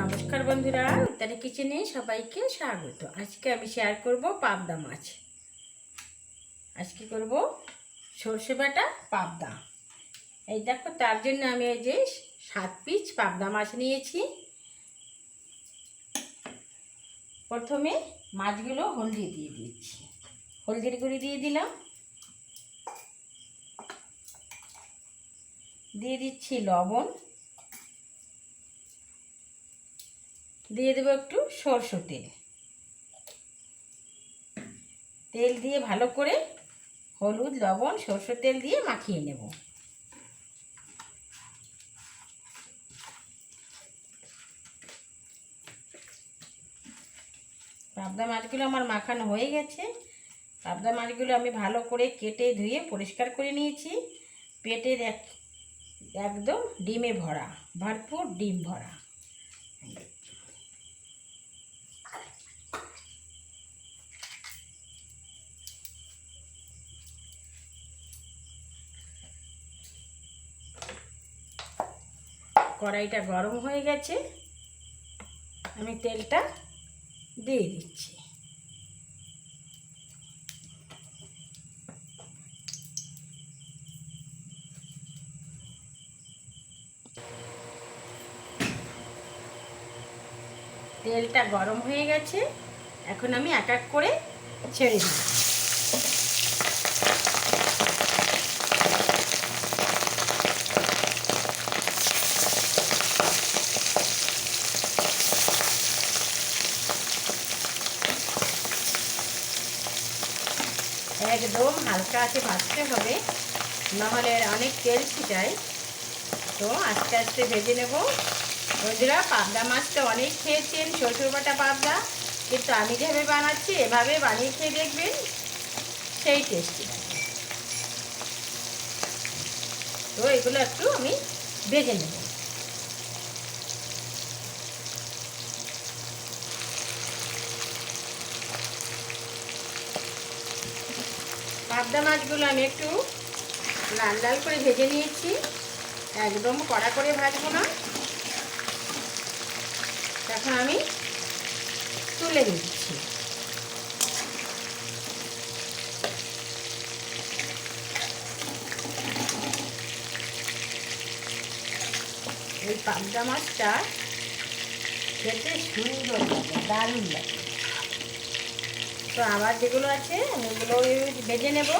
নমস্কার বন্ধুরা, উত্তারি কিচেনে সবাইকে স্বাগত। আজকে আমি শেয়ার করব পাবদা মাছ। আজকে করব সর্ষে বাটা, পাবদা। এই দেখো, তার জন্য আমি এই যে সাত পিস পাবদা মাছ নিয়েছি। প্রথমে মাছগুলো হলদি দিয়ে দিচ্ছি। হলদির গুঁড়ি দিয়ে দিলাম। দিয়ে দিচ্ছি লবণ। দিয়ে দেবো একটু সরষে তেল। তেল দিয়ে ভালো করে হলুদ, লবণ সরষের তেল দিয়ে মাখিয়ে নেব। পাবদা মাছগুলো আমার মাখানো হয়ে গেছে। পাবদা মাছগুলো আমি ভালো করে কেটে ধুয়ে পরিষ্কার করে নিয়েছি। পেটের এক একদম ডিমে ভরা, ভরপুর ডিম ভরা। কড়াইটা গরম হয়ে গেছে, আমি তেলটা দিয়ে দিচ্ছি। তেলটা গরম হয়ে গেছে, এখন আমি এক এক করে ছেড়ে দিই একদম হালকা আছে ভাজতে হবে, নাহলে অনেক তেল ছিটায়। তো আস্তে আস্তে ভেজে নেব। বন্ধুরা, পাবদা মাছটা অনেক খেয়েছেন শ্বশুর বাটা পাবদা, কিন্তু আমি যেভাবে বানাচ্ছি, এভাবে বানিয়ে খেয়ে দেখবেন, সেই টেস্টি তো এগুলো একটু আমি ভেজে নেব। পাবদা মাছগুলো আমি একটু লাল লাল করে ভেজে নিয়েছি। একদম কড়া করে ভাজবো না। এখন আমি তুলে দিচ্ছি এই পাবদা মাছটা খেতে সুন্দর লাগে, দারুণ লাগে। তো আবার যেগুলো আছে, ওগুলো ভেজে নেব।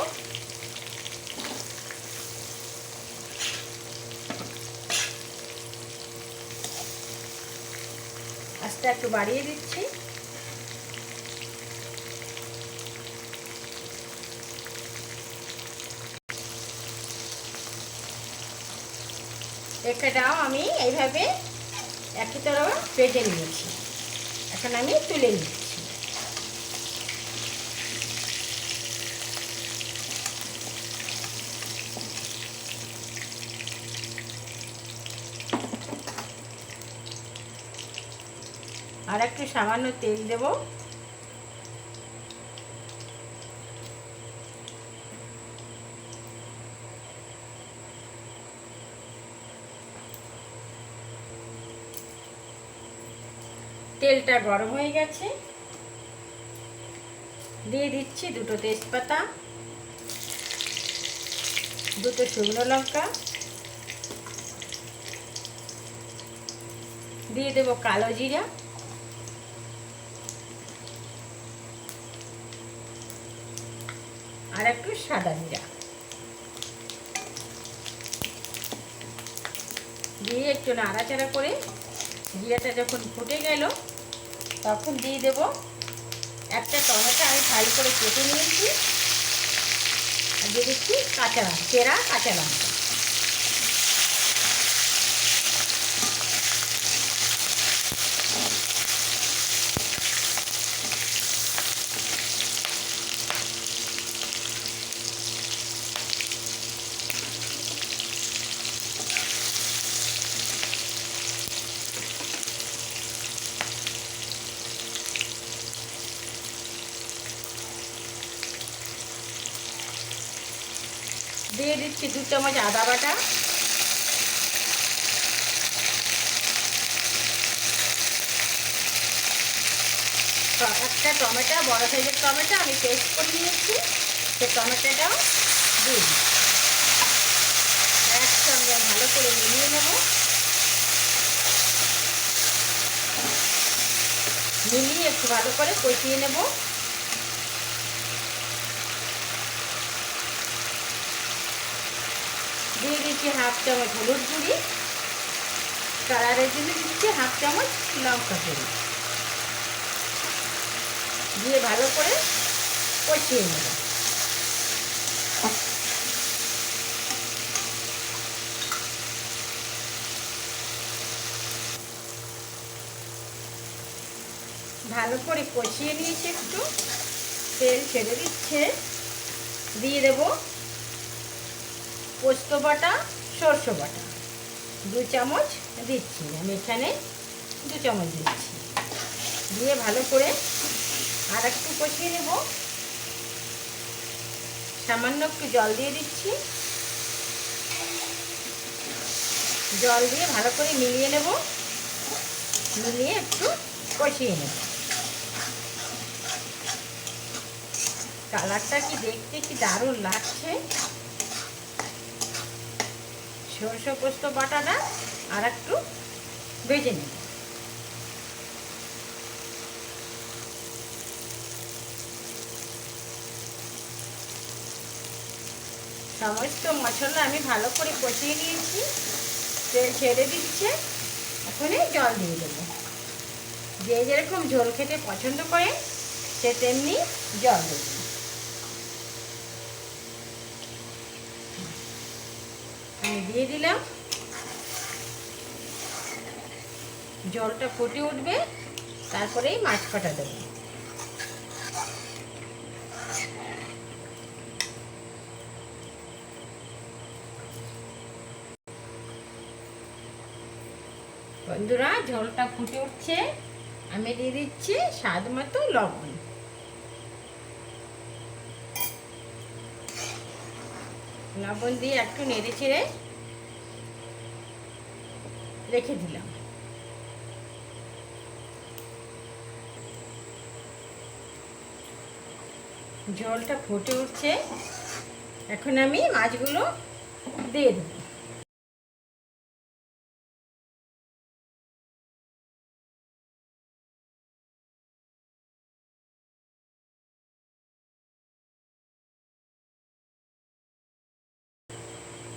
আস্তে একটু বাড়িয়ে দিচ্ছি। এটাও আমি এইভাবে একই তরফ পেটে নিয়েছি। এখন আমি তুলে নিচ্ছি। আর একটু সামান্য তেল দেব। তেলটা গরম হয়ে গেছে। দিয়ে দিচ্ছি দুটো তেজপাতা, দুটো শুকনো লঙ্কা। দিয়ে দেবো কালো জিরা আর সাদা জিরা। দিয়ে একটু নাড়াচাড়া করে জিরাটা যখন ফুটে গেল, তখন দিয়ে দেব একটা টমেটো আমি ফ্রাই করে কেটে নিয়েছি। দিয়ে দিচ্ছি কাঁচা চেরা কাঁচা লঙ্কা। দিয়ে দিচ্ছি দু চামচ আদা বাটা। একটা টমেটো, বড় সাইজের টমেটো আমি পেস্ট করে নিয়েছি। সে টমেটোটাও দিয়ে একসঙ্গে ভালো করে মিলিয়ে নেব। মিলিয়ে একটু ভালো করে কষিয়ে নেব। দিয়ে দিচ্ছি হাফ চামচ হলুদ গুঁড়ি কালারের জন্য দিচ্ছি হাফ চামচ লঙ্কা গুঁড়ি। দিয়ে ভালো করে কষিয়ে নেব। ভালো করে কষিয়ে নিয়েছি একটু, তেল ছেড়ে দিচ্ছে। দিয়ে দেব পোস্ত বাটা, সর্ষে বাটা। দু চামচ দিচ্ছি। আমি এখানে দু চামচ দিচ্ছি। দিয়ে ভালো করে আর একটু কষিয়ে নেব। সামান্য একটু জল দিয়ে দিচ্ছি। জল দিয়ে ভালো করে মিলিয়ে নেব। মিলিয়ে একটু কষিয়ে নেব। কালারটা কি দেখতে কি দারুণ লাগছে। সরষে পোস্ত বাটাটা আর একটু ভেজে নেব সমস্ত মশলা আমি ভালো করে কষিয়ে নিয়েছি তেল ছেড়ে দিচ্ছে, এখনই জল দিয়ে দেবো। যে যেরকম ঝোল খেতে পছন্দ করে সে তেমনি জল দেবে আমি দিয়ে দিলাম। জলটা ফুটে উঠবে তারপরেই মাছ কাটা দেবো। বন্ধুরা, জলটা ফুটে উঠছে। আমি দিয়ে দিচ্ছি স্বাদ মতো লবণ। লবণ দিয়ে একটু নেড়ে চেড়ে রেখে দিলাম। জলটা ফুটে উঠছে। এখন আমি মাছগুলো দিয়ে দেবো।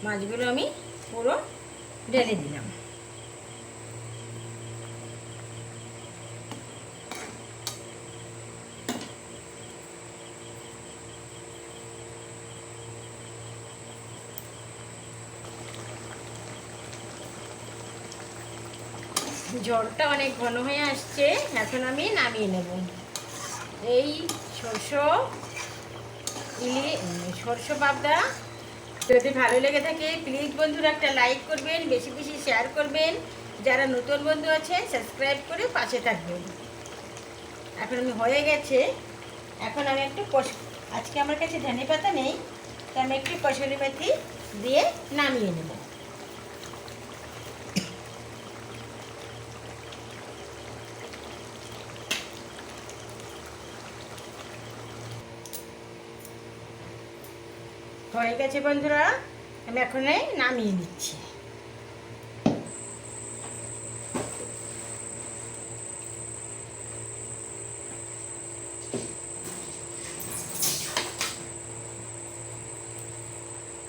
মাছগুলো আমি পুরো ঢেলে দিলাম। ঝোলটা অনেক ঘন হয়ে আসছে, এখন আমি নামিয়ে নেব। এই শস্য ইলি সরষে পাবদা যদি ভালো লেগে থাকে প্লিজ বন্ধুরা একটা লাইক করবেন, বেশি বেশি শেয়ার করবেন। যারা নতুন বন্ধু আছে সাবস্ক্রাইব করে পাশে থাকবেন। এখন আমি হয়ে গেছে। এখন আমি একটু কষ আজকে আমার কাছে ধনে পাতা নেই, তো আমি একটু কসুরি পাতি দিয়ে নামিয়ে নেব। হয়ে গেছে বন্ধুরা আমি এখন নামিয়ে নিচ্ছি।